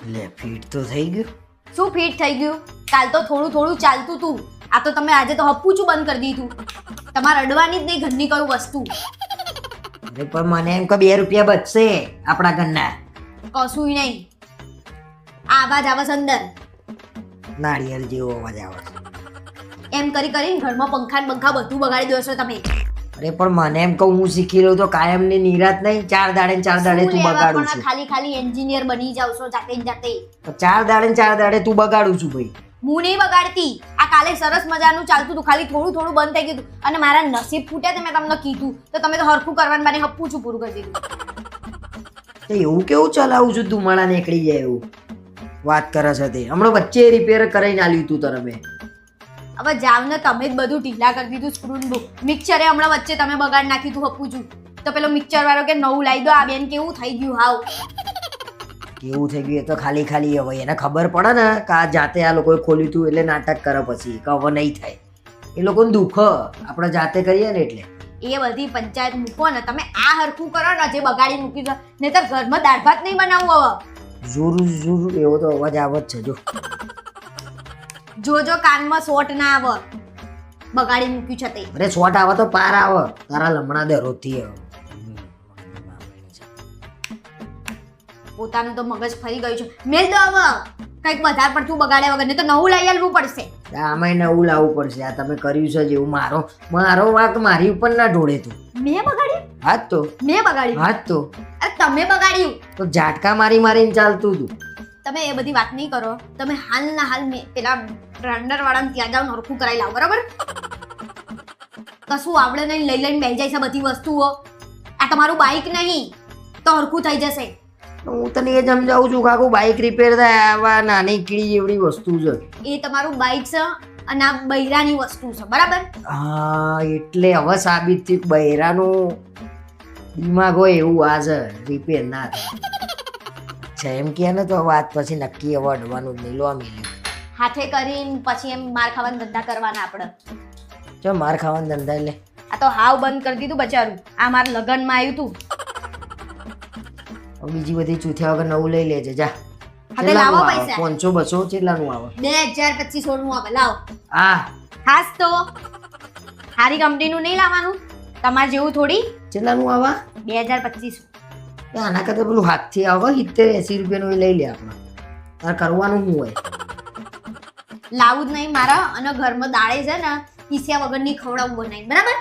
લે ફીટ તો થઈ ગયું. શું ફિટ થઈ ગયું? કાલ તો થોડું થોડું ચાલતું તું. આ તો તમે આજે તો હપ્પુચું બંધ કરી દીધું. તમારે અડવાની જ નહીં ઘરની કયું વસ્તુ. અરે પણ મને એમ કે બે રૂપિયા બચશે આપણા ઘરના. કશું નહીં. આ અવાજ આવે છે અંદર. નાળિયેર જેવો અવાજ આવે છે. એમ કરી કરીને ઘરમાં પંખા ને પંખા બધું બગાડી દો છો તમે. અરે પણ મને એમ કહું હું શીખી લઉં તો કાયમની નિરાત નહીં ચાર દાડે ને ચાર દાડે તું બગાડું છું. ખાલી ખાલી એન્જિનિયર બની જાવ છો જાતે જાતે? ચાર દાડે ને ચાર દાડે તું બગાડું છું ભાઈ. હું નહીં બગાડતી. આ કાલે સરસ મજાનું ચાલતું હતું ખાલી થોડું થોડું બંધ થઈ ગયું અને મારા નસીબ ફૂટ્યા તે મેં તમને કીધું. તો તમે તો હરખું કરવાનું બાને હપ્પું છું પૂરું કરી દીધું. તો એવું કેવું ચલાવું છું તું માળા નીકળી જાય એવું. વાત કરે છે તે. હમણાં વચ્ચે રિપેર કરાવીને આલ્યું તું તને મેં. હવે જાવ ને તમે જ બધું ઢીલા કરી દીધું સ્ક્રૂન બુક મિક્સરે હમણાં વચ્ચે તમે બગાડ નાખી તું હપું છું તો પેલો મિક્સર વાળો કે નવું લાવી દો આ બેન કેવું થઈ ગયું હાવ? કેવું થઈ ગયું એ તો ખાલી ખાલી હવે એને ખબર પડે ને કે આ જાતે આ લોકોએ ખોલ્યું હતું એટલે નાટક કરે પછી કે હવે નહીં થાય. એ લોકોને દુઃખ આપણે જાતે કરીએ ને એટલે. એ બધી પંચાયત મૂકો ને તમે આ હરખું કરો ને જે બગાડી મૂકી દો. નહીં તો ઘરમાં દાળ ભાત નહીં બનાવવું હવે. જોર જોર એવો તો અવાજ આવે જ છે જો. જોજો કાનમાં સોટ ના આવે. બગાડી મૂક્યું છે તે. અરે શોટ આવે તો પાર આવે. તારા લમણા દરરોજથી આવે. પોતાનું તો મગજ ફરી ગયું છે. મેલ દો હવે. કંઈક વધારે પડતું બગાડ્યા વગર. નહીં તો નવું લઈ આવવું પડશે. આમાં નવું લાવવું પડશે. આ તમે કર્યું છે જેવું મારો. મારો વાત મારી ઉપર ના ઢોળે તું. મેં બગાડ્યું? હાથ તો. મેં બગાડ્યું? હાથ તો. તમે બગાડ્યું. તો ઝાટકા મારી મારીને ચાલતું હતું તમે એ બધી વાત નહીં કરો. તમે હાલ ના હાલ પેલા બ્રાન્ડર વાળાને ત્યાં જાઓ નરખું કરાવી લાવો બરાબર? કશું આવડે નહીં લઈ લઈને બેસી જાય છે બધી વસ્તુઓ. આ તમારું બાઇક નહીં તો હરખું થઈ જશે. હું તને એ સમજાવું છું કાકુ બાઇક રિપેર થાય આવા નાની કીડી જેવડી વસ્તુ છે. એ તમારું બાઇક છે અને આ બૈરાની વસ્તુ છે બરાબર? હા એટલે હવે સાબિત થયું બૈરાનું દિમાગ હોય એવું આ છે રિપેર ના થાય. અચ્છા એમ કહે ને તો વાત પછી નક્કી હવે અડવાનું જ નહીં. લો હાથે કરીને પછી એમ માર ખાવાના ધંધા કરવાના આપણે. જો માર ખાવાનો ધંધા એટલે. આ તો હાવ બંધ કરી દીધું બચારું. આ મારા લગ્નમાં આવ્યું તું. બીજી બધી ચૂથ્યા વગર નવું લઈ લેજે. જા. લાવો પૈસા. પાંચસો બસો કેટલાનું આવે? બે હજાર પચીસો નું આવે. લાવો. હા. ખાસ તો સારી કંપનીનું નહીં લાવવાનું. તમારે જેવું થોડી કેટલાનું આવે? બે હજાર પચીસો. આના કરતાં પેલું હાથથી આવે સિત્તેર એસી રૂપિયાનું એ લઈ લે આપણે. તારે કરવાનું શું હોય? લાવું જ નહીં મારા અને ઘરમાં દાળે છે ને પીસ્યા વગરની ખવડાવું બનાવી બરાબર?